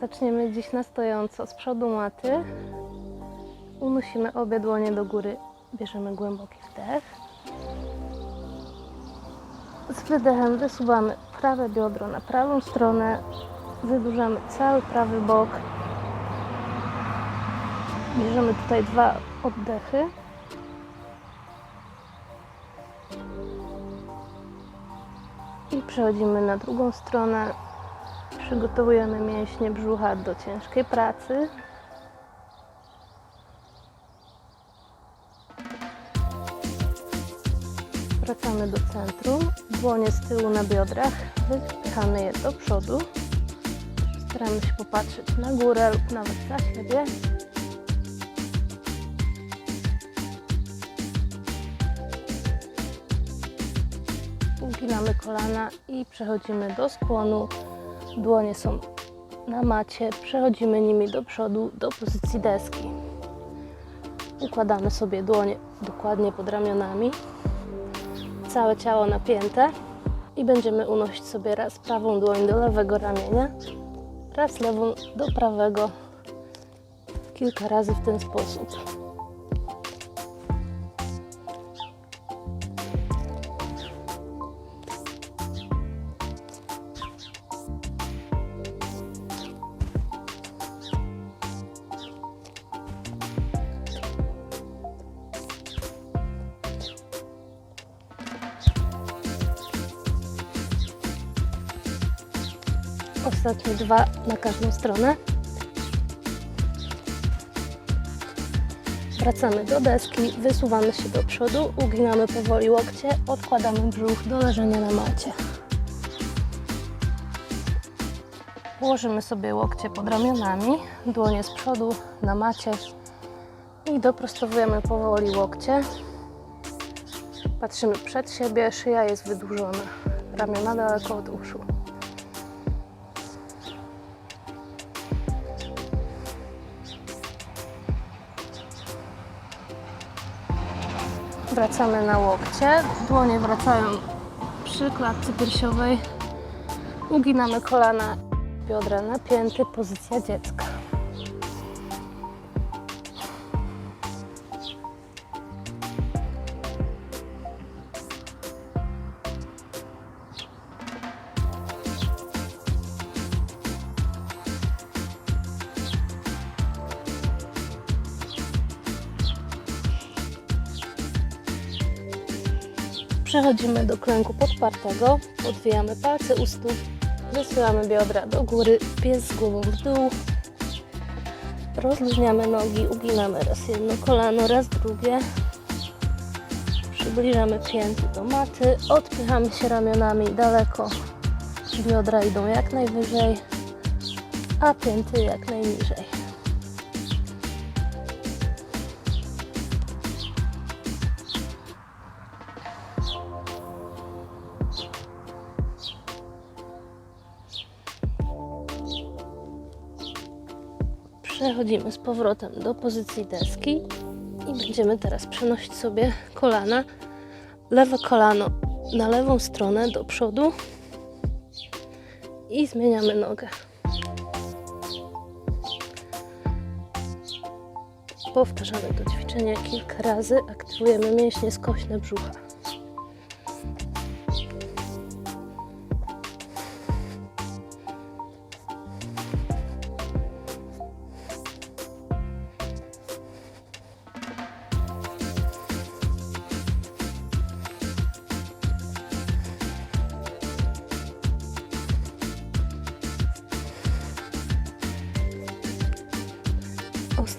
Zaczniemy dziś na stojąco z przodu maty. Unosimy obie dłonie do góry. Bierzemy głęboki wdech. Z wydechem wysuwamy prawe biodro na prawą stronę. Wydłużamy cały prawy bok. Bierzemy tutaj dwa oddechy. I przechodzimy na drugą stronę. Przygotowujemy mięśnie brzucha do ciężkiej pracy. Wracamy do centrum. Dłonie z tyłu na biodrach. Wypychamy je do przodu. Staramy się popatrzeć na górę lub nawet za siebie. Uginamy kolana i przechodzimy do skłonu. Dłonie są na macie, przechodzimy nimi do przodu, do pozycji deski. Układamy sobie dłonie dokładnie pod ramionami, całe ciało napięte i będziemy unosić sobie raz prawą dłoń do lewego ramienia, raz lewą do prawego, kilka razy w ten sposób. Ostatnie dwa na każdą stronę. Wracamy do deski, wysuwamy się do przodu, uginamy powoli łokcie, odkładamy brzuch do leżenia na macie. Położymy sobie łokcie pod ramionami, dłonie z przodu na macie i doprostowujemy powoli łokcie. Patrzymy przed siebie, szyja jest wydłużona, ramiona daleko od uszu. Wracamy na łokcie, dłonie wracają przy klatce piersiowej. Uginamy kolana, biodra napięte, pozycja dziecka. Przechodzimy do klęku podpartego, odwijamy palce u stóp, biodra do góry, pies z głową w dół. Rozluźniamy nogi, uginamy raz jedno kolano, raz drugie. Przybliżamy pięty do maty, odpychamy się ramionami daleko. Biodra idą jak najwyżej, a pięty jak najniżej. Przechodzimy z powrotem do pozycji deski i będziemy teraz przenosić sobie kolana, lewe kolano na lewą stronę do przodu i zmieniamy nogę. Powtarzamy to ćwiczenie kilka razy, aktywujemy mięśnie skośne brzucha.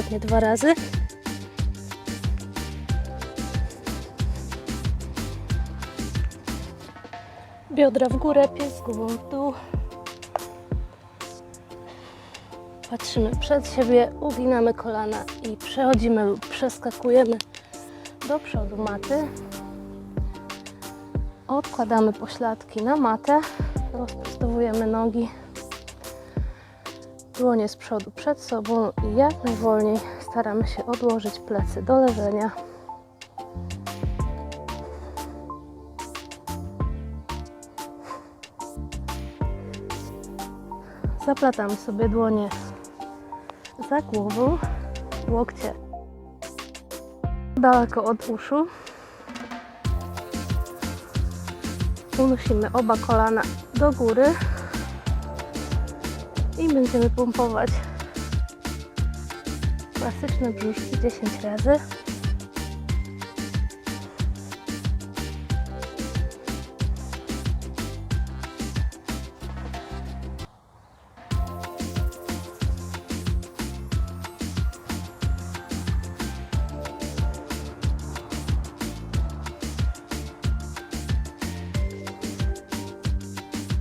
Ostatnie dwa razy. Biodra w górę, pies głową w dół. Patrzymy przed siebie, uginamy kolana i przechodzimy lub przeskakujemy do przodu maty. Odkładamy pośladki na matę, rozprostowujemy nogi dłonie z przodu przed sobą i jak najwolniej staramy się odłożyć plecy do leżenia. Zaplatamy sobie dłonie za głową, łokcie daleko od uszu. Unosimy oba kolana do góry będziemy pompować klasyczne brzuszki 10 razy.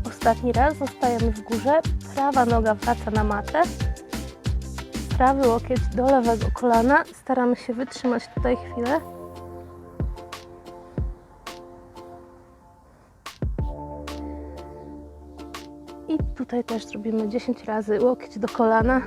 Ostatni raz zostajemy w górze. Prawa noga wraca na matę. Prawy łokieć do lewego kolana. Staramy się wytrzymać tutaj chwilę. I tutaj też zrobimy 10 razy łokieć do kolana.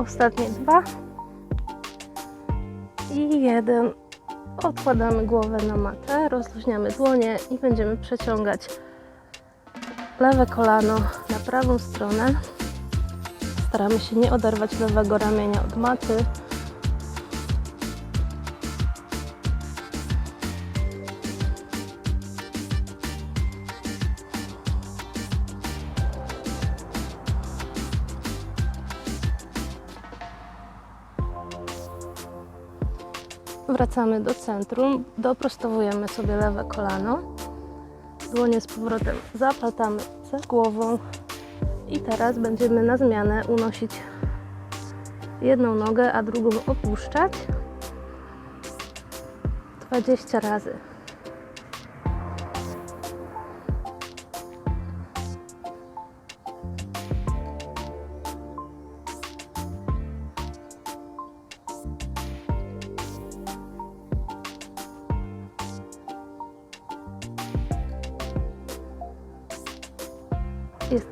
Ostatnie dwa. I jeden. Odkładamy głowę na matę, rozluźniamy dłonie i będziemy przeciągać lewe kolano na prawą stronę. Staramy się nie oderwać lewego ramienia od maty. Wracamy do centrum, doprostowujemy sobie lewe kolano. Dłonie z powrotem zaplatamy za głową. I teraz będziemy na zmianę unosić jedną nogę, a drugą opuszczać 20 razy.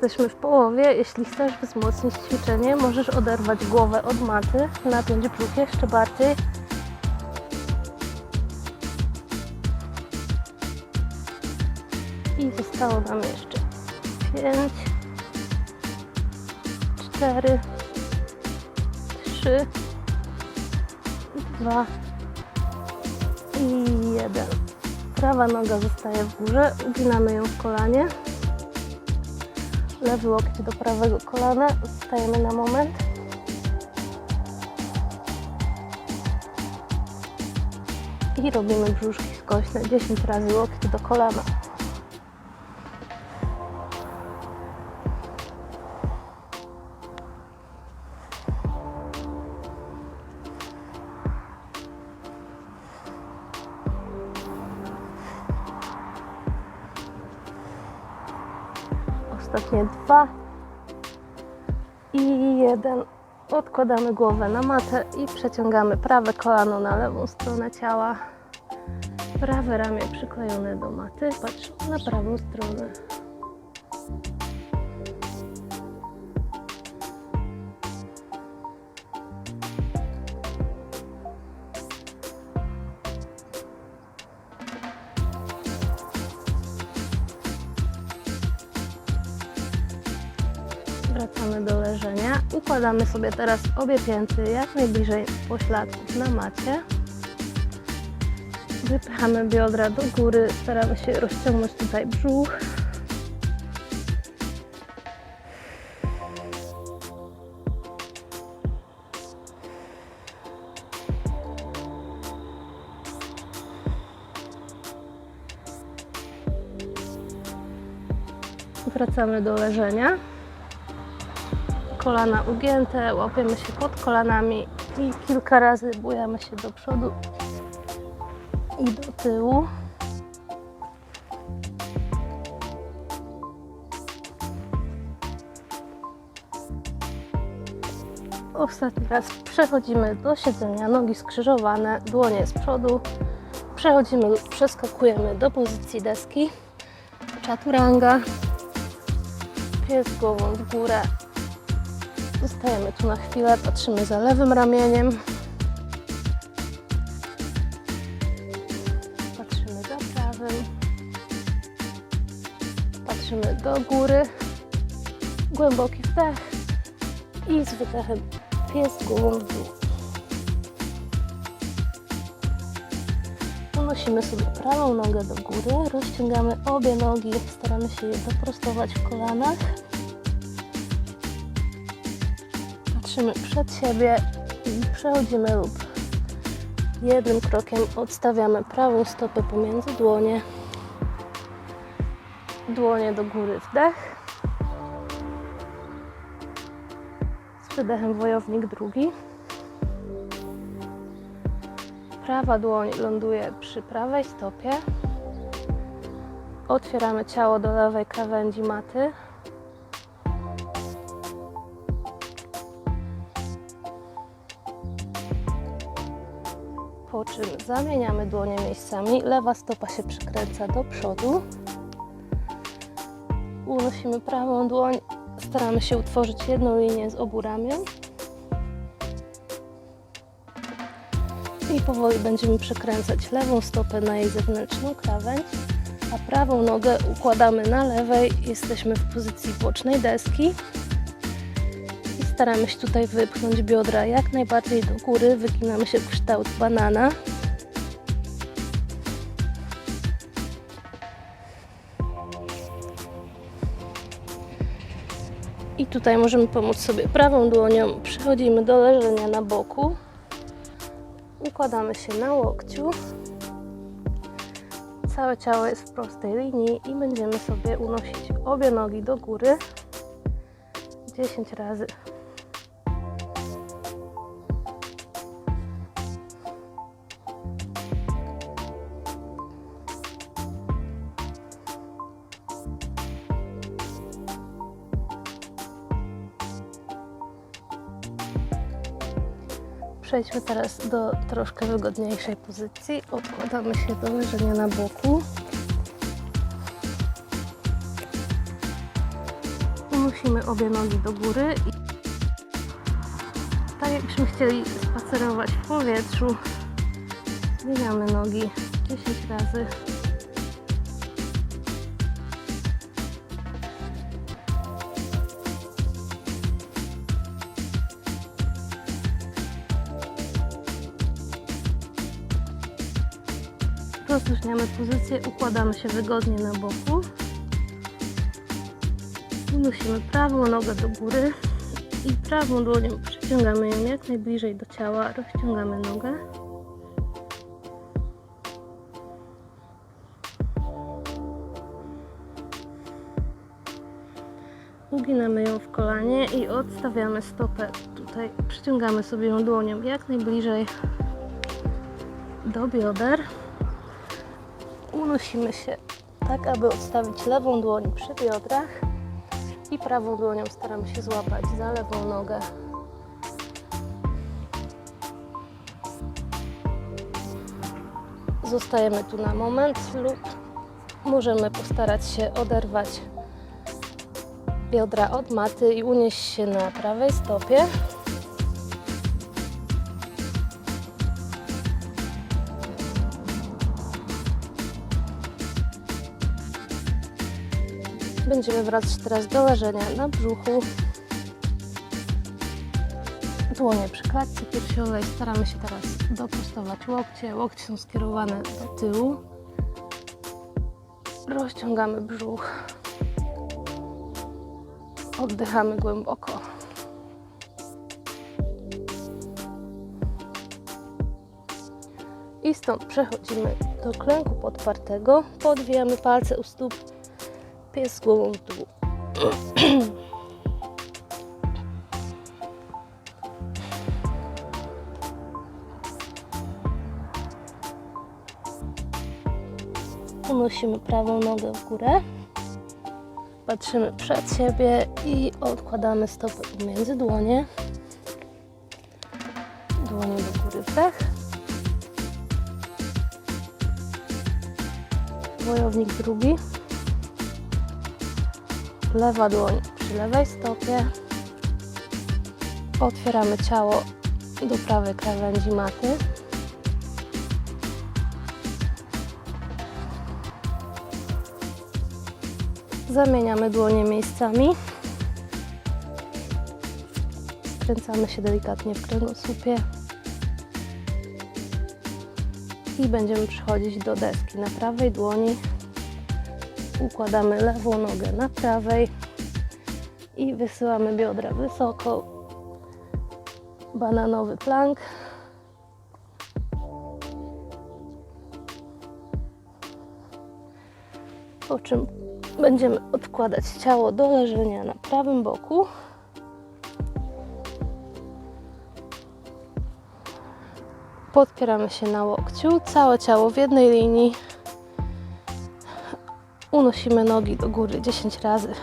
Jesteśmy w połowie. Jeśli chcesz wzmocnić ćwiczenie, możesz oderwać głowę od maty, napiąć brzuch jeszcze bardziej. I zostało nam jeszcze 5, 4, 3, 2 i 1. Prawa noga zostaje w górze, uginamy ją w kolanie lewy łokieć do prawego kolana. Stajemy na moment. I robimy brzuszki skośne 10 razy łokieć do kolana. Odkładamy głowę na matę i przeciągamy prawe kolano na lewą stronę ciała. Prawe ramię przyklejone do maty. Patrz na prawą stronę. Układamy sobie teraz obie pięty jak najbliżej pośladków na macie. Wypychamy biodra do góry, staramy się rozciągnąć tutaj brzuch. Wracamy do leżenia kolana ugięte, łapiemy się pod kolanami i kilka razy bujamy się do przodu i do tyłu. Ostatni raz przechodzimy do siedzenia, nogi skrzyżowane, dłonie z przodu, Przechodzimy przeskakujemy do pozycji deski. Chaturanga. Pies głową w górę. Zostajemy tu na chwilę, patrzymy za lewym ramieniem. Patrzymy za prawym. Patrzymy do góry. Głęboki wdech. I z wydechem pies głową w dół. Unosimy sobie prawą nogę do góry, rozciągamy obie nogi, staramy się je doprostować w kolanach. Patrzymy przed siebie i przechodzimy lub jednym krokiem odstawiamy prawą stopę pomiędzy dłonie. Dłonie do góry wdech. Z wydechem wojownik drugi. Prawa dłoń ląduje przy prawej stopie. Otwieramy ciało do lewej krawędzi maty. Po czym zamieniamy dłonie miejscami. Lewa stopa się przykręca do przodu. Unosimy prawą dłoń. Staramy się utworzyć jedną linię z obu ramion. I powoli będziemy przekręcać lewą stopę na jej zewnętrzną krawędź, a prawą nogę układamy na lewej. Jesteśmy w pozycji bocznej deski. Staramy się tutaj wypchnąć biodra jak najbardziej do góry. Wyginamy się w kształt banana. I tutaj możemy pomóc sobie prawą dłonią. Przechodzimy do leżenia na boku. Układamy się na łokciu. Całe ciało jest w prostej linii i będziemy sobie unosić obie nogi do góry 10 razy. Przejdźmy teraz do troszkę wygodniejszej pozycji. Odkładamy się do leżenia na boku. Unosimy obie nogi do góry i tak jakbyśmy chcieli spacerować w powietrzu, zmieniamy nogi 10 razy. Rozluźniamy pozycję, układamy się wygodnie na boku. Unosimy prawą nogę do góry i prawą dłonią przyciągamy ją jak najbliżej do ciała, rozciągamy nogę. Uginamy ją w kolanie i odstawiamy stopę tutaj. Przyciągamy sobie ją dłonią jak najbliżej do bioder. Unosimy się tak, aby odstawić lewą dłoń przy biodrach i prawą dłonią staramy się złapać za lewą nogę. Zostajemy tu na moment lub możemy postarać się oderwać biodra od maty i unieść się na prawej stopie. Będziemy wracać teraz do leżenia na brzuchu. Dłonie przy klatce piersiowej. Staramy się teraz doprostować łokcie. Łokcie są skierowane do tyłu. Rozciągamy brzuch. Oddychamy głęboko. I stąd przechodzimy do klęku podpartego. Podwijamy palce u stóp pies. Unosimy prawą nogę w górę. Patrzymy przed siebie i odkładamy stopy pomiędzy dłonie. Dłonie do góry wdech. wojownik drugi. Lewa dłoń przy lewej stopie. Otwieramy ciało do prawej krawędzi maty. Zamieniamy dłonie miejscami. Skręcamy się delikatnie w kręgosłupie. I będziemy przechodzić do deski na prawej dłoni. Układamy lewą nogę na prawej i wysyłamy biodra wysoko. Bananowy plank. Po czym będziemy odkładać ciało do leżenia na prawym boku. Podpieramy się na łokciu, całe ciało w jednej linii. Unosimy nogi do góry 10 razy.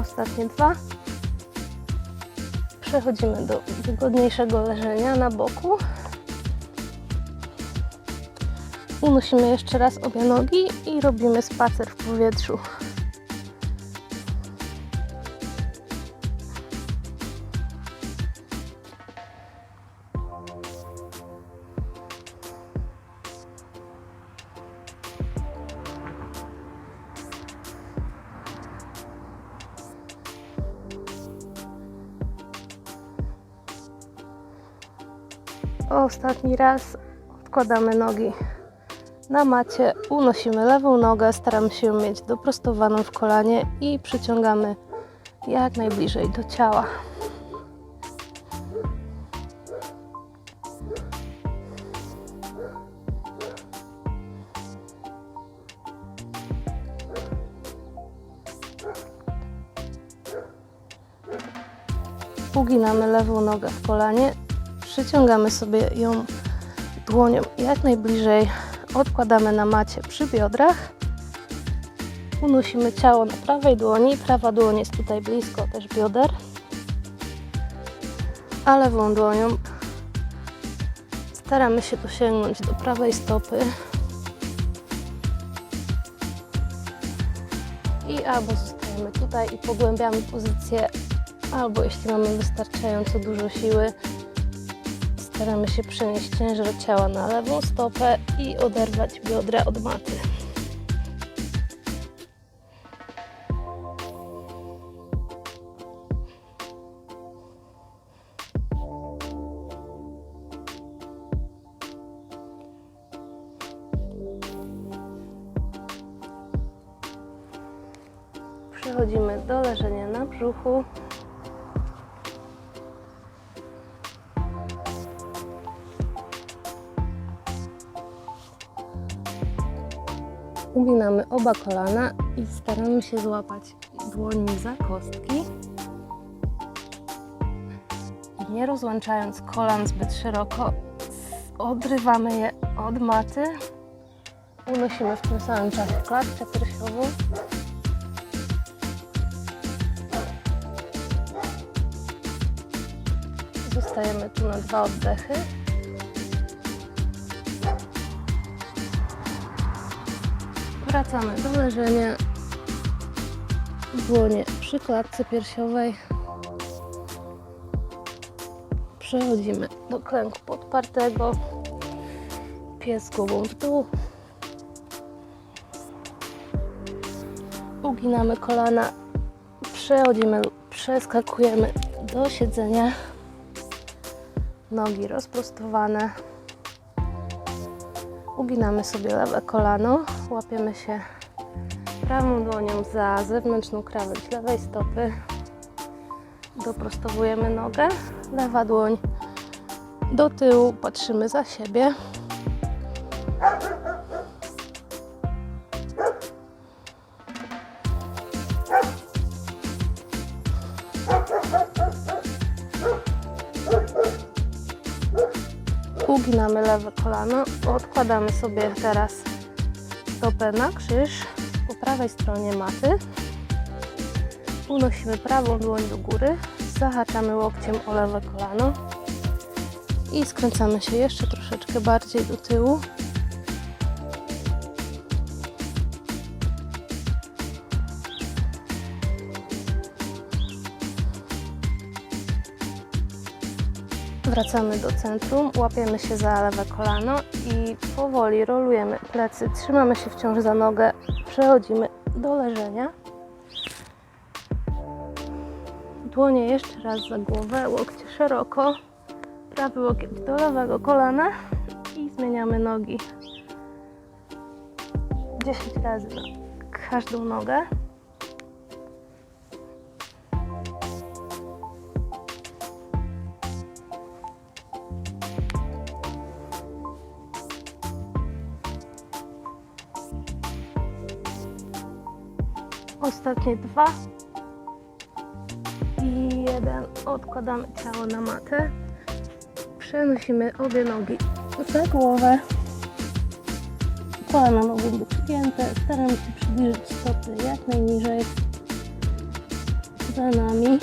Ostatnie dwa. Przechodzimy do wygodniejszego leżenia na boku. Unosimy jeszcze raz obie nogi i robimy spacer w powietrzu. Ostatni raz odkładamy nogi na macie, unosimy lewą nogę, staramy się ją mieć doprostowaną w kolanie i przyciągamy jak najbliżej do ciała. Uginamy lewą nogę w kolanie, przyciągamy sobie ją dłonią jak najbliżej odkładamy na macie przy biodrach. Unosimy ciało na prawej dłoni. Prawa dłoń jest tutaj blisko też bioder. A lewą dłonią staramy się dosięgnąć do prawej stopy. I albo zostajemy tutaj i pogłębiamy pozycję, albo jeśli mamy wystarczająco dużo siły, Staramy się przenieść ciężar ciała na lewą stopę i oderwać biodra od maty. Przechodzimy do leżenia na brzuchu. Uginamy oba kolana i staramy się złapać dłońmi za kostki. Nie rozłączając kolan zbyt szeroko, odrywamy je od maty. Unosimy w tym samym czasie klatkę piersiową. Zostajemy tu na dwa oddechy. Wracamy do leżenia. Dłonie przy klatce piersiowej. Przechodzimy do klęku podpartego. Pies głową w dół. Uginamy kolana. Przechodzimy, przeskakujemy do siedzenia. Nogi rozprostowane. Uginamy sobie lewe kolano, łapiemy się prawą dłonią za zewnętrzną krawędź lewej stopy. Doprostowujemy nogę, lewa dłoń do tyłu, patrzymy za siebie. Uginamy lewe kolano, odkładamy sobie teraz stopę na krzyż, prawej stronie maty. Unosimy prawą dłoń do góry, zahaczamy łokciem o lewe kolano i skręcamy się jeszcze troszeczkę bardziej do tyłu. Wracamy do centrum, łapiemy się za lewe kolano i powoli rolujemy plecy. Trzymamy się wciąż za nogę, przechodzimy do leżenia. Dłonie jeszcze raz za głowę, łokcie szeroko, prawy łokieć do lewego kolana i zmieniamy nogi. 10 razy na każdą nogę. Ostatnie dwa. I jeden. Odkładamy ciało na matę. Przenosimy obie nogi za głowę. Kolana mogą być spięte. Staramy się przybliżyć stopy jak najniżej za nami.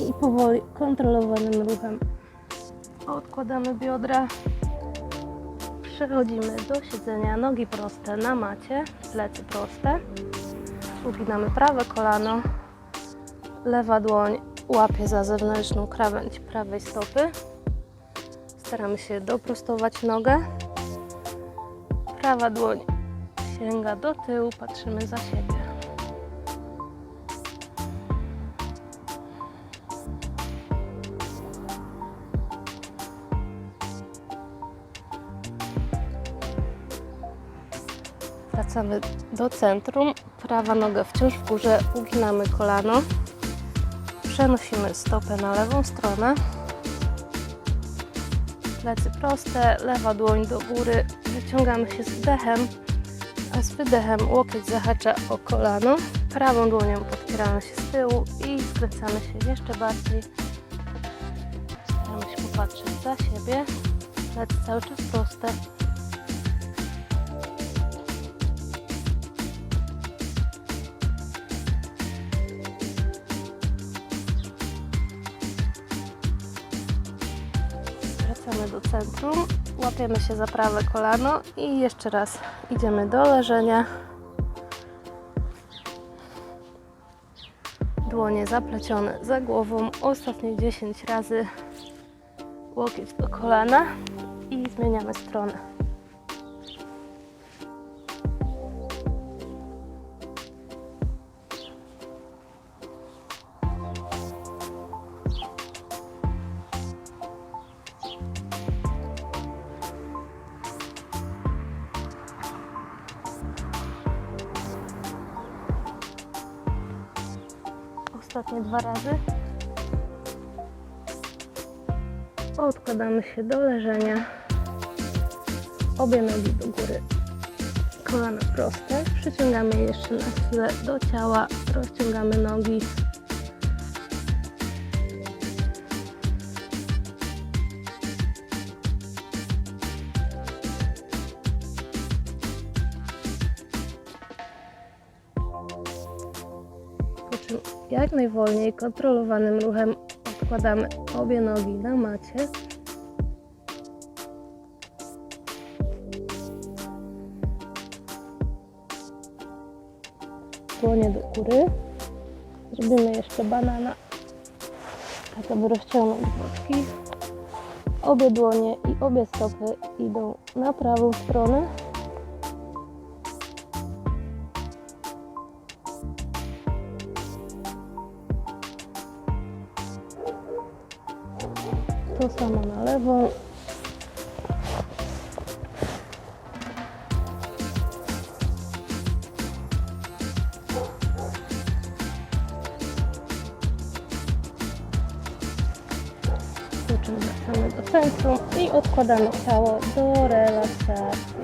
I powoli, kontrolowanym ruchem odkładamy biodra. Przechodzimy do siedzenia, nogi proste na macie, plecy proste. Uginamy prawe kolano, lewa dłoń łapie za zewnętrzną krawędź prawej stopy. Staramy się doprostować nogę. Prawa dłoń sięga do tyłu, patrzymy za siebie. Wracamy do centrum. Prawa noga wciąż w górze, uginamy kolano. Przenosimy stopę na lewą stronę. Plecy proste, lewa dłoń do góry. Wyciągamy się z wdechem, a z wydechem łokieć zahacza o kolano. Prawą dłonią podpieramy się z tyłu i skręcamy się jeszcze bardziej. Staramy się popatrzeć za siebie. Plecy cały czas proste. Centrum, łapiemy się za prawe kolano i jeszcze raz idziemy do leżenia. Dłonie zaplecione za głową, ostatnie 10 razy łokieć do kolana i zmieniamy stronę. Dwa razy. Odkładamy się do leżenia. Obie nogi do góry. Kolana proste. Przyciągamy je jeszcze na chwilę do ciała. Rozciągamy nogi. Jak najwolniej, kontrolowanym ruchem odkładamy obie nogi na macie. Dłonie do góry. Zrobimy jeszcze banana, tak aby rozciągnąć boczki. Obie dłonie i obie stopy idą na prawą stronę. Centrum i odkładamy ciało do relaksacji.